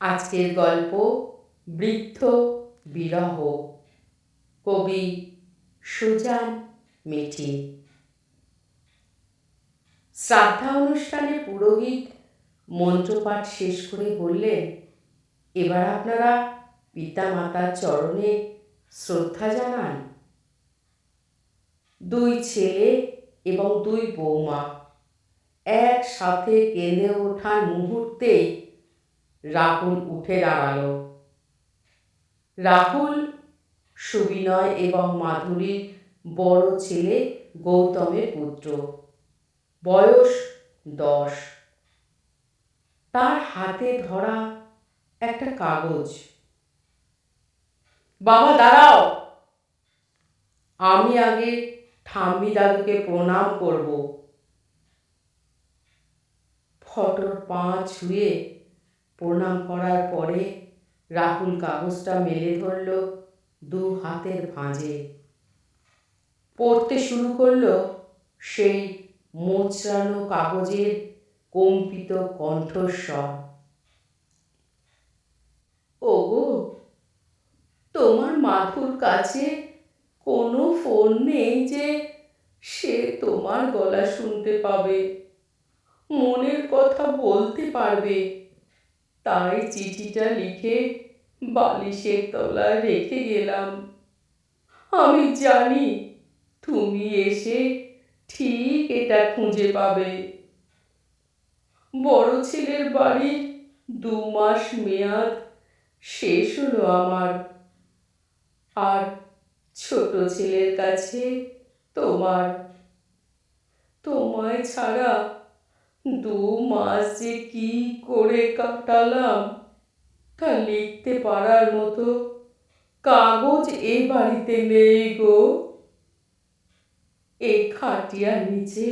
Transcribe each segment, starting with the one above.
আজকের গল্প বৃদ্ধ বিরহ। কবি সুজান মিঠি। শ্রাদ্ধা অনুষ্ঠানে পুরোহিত মন্ত্রপাঠ শেষ করে বললেন, এবার আপনারা পিতা মাতার চরণে শ্রদ্ধা জানান। দুই ছেলে এবং দুই বৌমা একসাথে কেঁদে ওঠার মুহূর্তেই রাহুল উঠে দাঁড়াল। রাহুল, সুবিনয় এবং মাধুরীর বড় ছেলে গৌতমের পুত্র। বয়স দশ। তার হাতে ধরা একটা কাগজ। বাবা, দাঁড়াও। আমি আগে ঠাম্মি দাদুকে প্রণাম করব। ফটোর পা ছুঁয়ে প্রণাম করার পরে রাহুল কাগজটা মেলে ধরল দু হাতের ভাঁজে। পড়তে শুরু করল সেই মোচড়ানো কাগজের কম্পিত কণ্ঠস্বর। ওগো, তোমার মাথুর কাছে কোনো ফোন নেই যে সে তোমার গলা শুনতে পাবে, মনের কথা বলতে পারবে। তাই চিঠিটা লিখে বালিশের তলায় রেখে গেলাম। আমি জানি তুমি এসে ঠিক এটা খুঁজে পাবে। বড় ছেলের বাড়ির দু মাস মেয়াদ শেষ হলো আমার। আর ছোট ছেলের কাছে তোমার। তোমায় ছাড়া দু মাস যে কি করে কাটালাম, তা লিখতে পারার মতো কাগজ এ বাড়িতে নেই গো। এই খাটিয়ার নিচে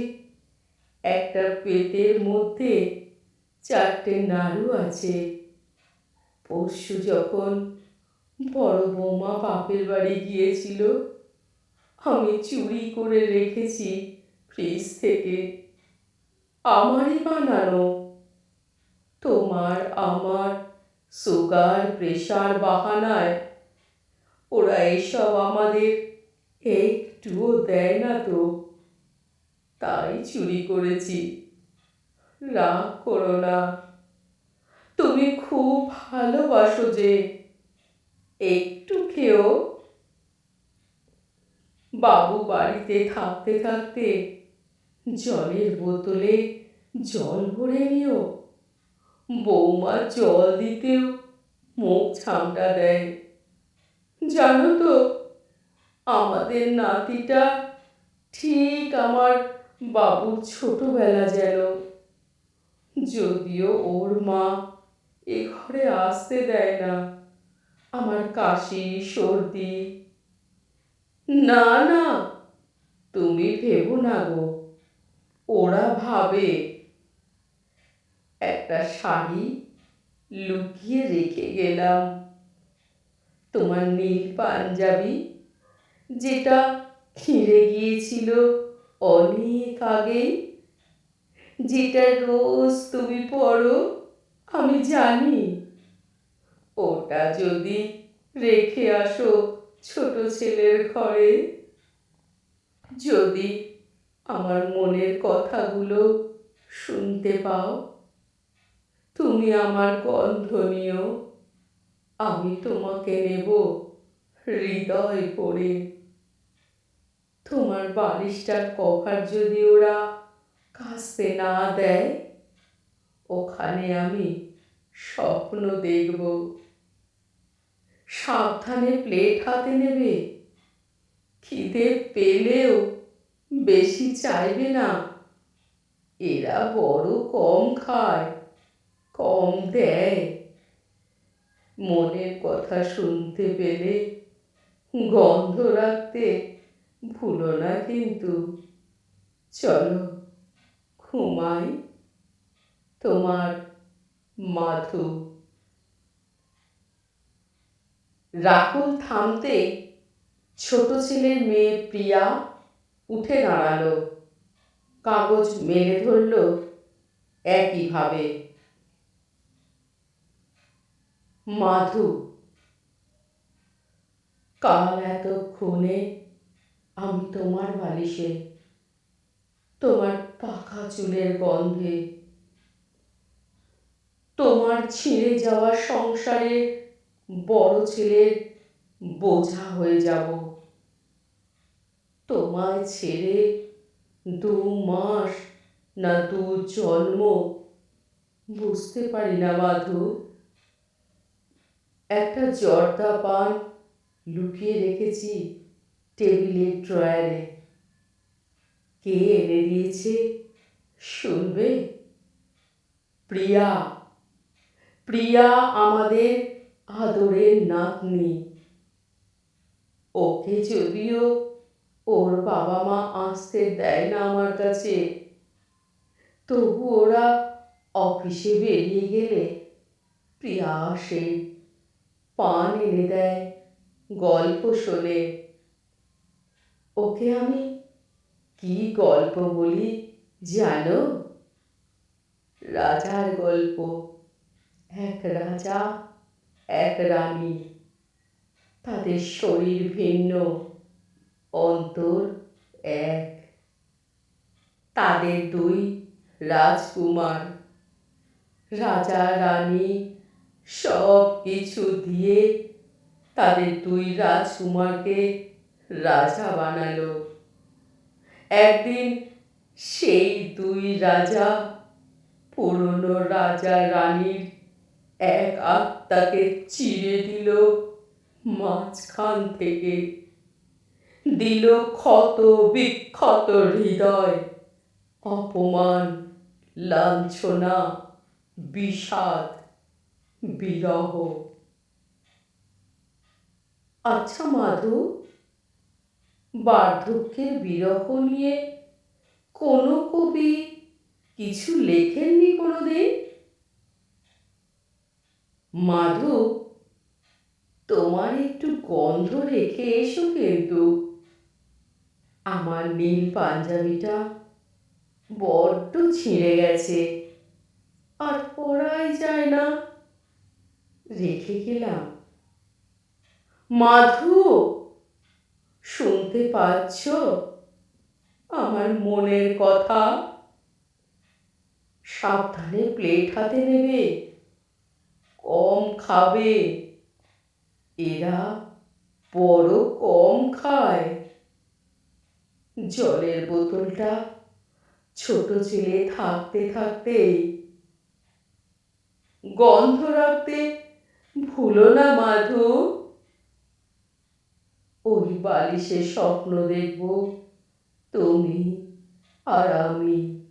একটা পেটের মধ্যে চারটে নাড়ু আছে। পরশু যখন বড় বৌমা বাপের বাড়ি গিয়েছিল, আমি চুরি করে রেখেছি ফ্রিজ থেকে। আমারই বানানো। তোমার আমার সুগার, প্রেশার বাহানায়। ওরা এসব আমাদের একটুও দেয় না তো। তাই চুরি করেছি। রাগ করো না। তুমি খুব ভালোবাসো যে। একটু খেও। বাবু বাড়িতে থাকতে থাকতে জলের বোতলে জল ভরে নিও। বৌমা জল দিতেও মুখ ছামটা দেয়। জানো তো, আমাদের নাতিটা ঠিক আমার বাবুর ছোটবেলা যেন। যদিও ওর মা এ ঘরে আসতে দেয় না, আমার কাশি, সর্দি। না না, তুমি ভেবো না গো। ওরা ভাবে একটা শাড়ি লুকিয়ে রেখে গেলাম। তোমার নীল পাঞ্জাবি, যেটা ছিঁড়ে গিয়েছিল অনেক আগেই। যেটা রোজ তুমি পড়ো আমি জানি। ওটা যদি রেখে আসো ছোট ছেলের ঘরে। যদি আমার মনের কথাগুলো শুনতে পাও। তুমি আমার গন্ধ নিও। আমি তোমাকে নেব হৃদয় করে তোমার বালিশটার কভার যদি ওরা কাছতে না দেয়, ওখানে আমি স্বপ্ন দেখব। সাবধানে প্লেট হাতে নেবে। খিদে পেলেও বেশি চাইবে না। এরা বড় কম খায়, কম দেয়। মনের কথা শুনতে পেলে, গন্ধ রাখতে ভুলো না কিন্তু। চলো, ঘুমাই। তোমার মাধু। রাহুল থামতে ছোট ছেলের মেয়ে প্রিয়া উঠে দাঁড়াল। কাগজ মেলে ধরল একইভাবে। মাধু, কাল এতক্ষণে আমি তোমার বালিশে, তোমার পাখা চুলের গন্ধে, তোমার ছিঁড়ে যাওয়া সংসারে বড় ছেলের বোঝা হয়ে যাব। তোমায় ছেড়ে দু মাস না দু জন্ম? বুঝতে পারি না মাধু একটা জর্দা পান লুকিয়ে রেখেছি টেবিলের ড্রয়ারে। কে এনে দিয়েছে? শুনবে? প্রিয়া। প্রিয়া আমাদের আদরের নাতনি। ওকে যদিও ওর বাবা মা আসতে দেয় না আমার কাছে। তবু ওরা অফিসে বেরিয়ে গেলে প্রিয়া আসে, পান এনে দেয়, গল্প শোনে। ওকে আমি কি গল্প বলি জানো? রাজার গল্প। এক রাজা, এক রানী। তাদের শরীর ভিন্ন। অন্তর এক। তাদের দুই রাজকুমার। রাজা, রানী সব কিছু দিয়ে তাদের দুই রাজকুমারকে রাজা বানালো। একদিন সেই দুই রাজা, পুরনো রাজা, রানীর এক আত্মাকে চিরে দিল মাঝখান থেকে। দিল ক্ষত বিক্ষত হৃদয়, অপমান, লাঞ্ছনা, বিষাদ, বিরহ। আচ্ছা মাধু বার্ধক্যের বিরহ নিয়ে কোনো কবি কিছু লেখেননি কোনোদিন? মাধু, তোমার একটু গন্ধ রেখে এসো কিন্তু। আমার নীল পাঞ্জাবিটা বড্ড ছিঁড়ে গেছে। আর পরাই যায় না। রেখে গেলাম। মাধু, শুনতে পাচ্ছ? আমার মনের কথা। সাবধানে প্লেট হাতে নেবে। কম খাবে। এরা বড় কম খায়। জলের বোতলটা ছোট ছেলে থাকতে থাকতেই গন্ধ রাখতে ভুলো না মাধু। ওই বালিশে স্বপ্ন দেখব, তুমি আর আমি।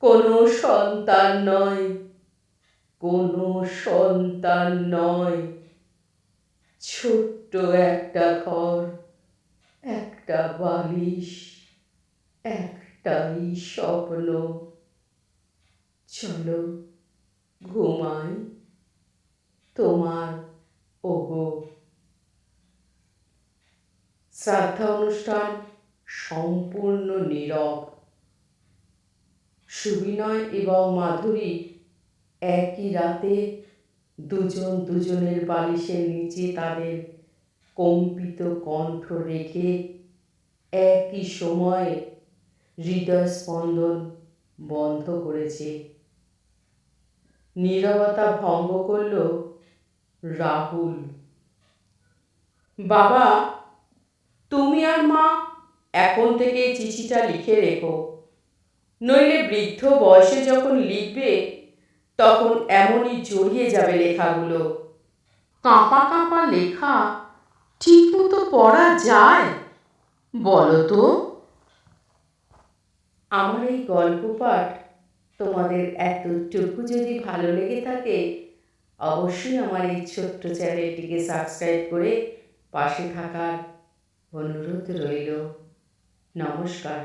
কোনো সন্তান নয়, কোনো সন্তান নয়। ছোট্ট একটা ঘর একটা বালিশ, একটাই স্বপ্ন। চলো, ঘুমাই। তোমার, ওগো। শ্রাদ্ধা অনুষ্ঠান সম্পূর্ণ নীরব। সুবিনয় এবং মাধুরী একই রাতে দুজন দুজনের বালিশের নিচে তাদের কম্পিত কণ্ঠ রেখে একই সময়ে হৃদয় স্পন্দন বন্ধ করেছে। নীরবতা ভঙ্গ করল রাহুল। বাবা, তুমি আর মা এখন থেকে চিঠিটা লিখে রেখো। নইলে বৃদ্ধ বয়সে যখন লিখবে, তখন এমনই জড়িয়ে যাবে লেখাগুলো। কাঁপা কাঁপা লেখা ঠিক মতো পড়া যায়। বলো তো আমার এই গল্প পাঠ তোমাদের এতটুকু যদি ভালো লেগে থাকে, অবশ্যই আমার এই ছোট্ট চ্যানেলটিকে সাবস্ক্রাইব করে পাশে থাকার অনুরোধ রইল। নমস্কার।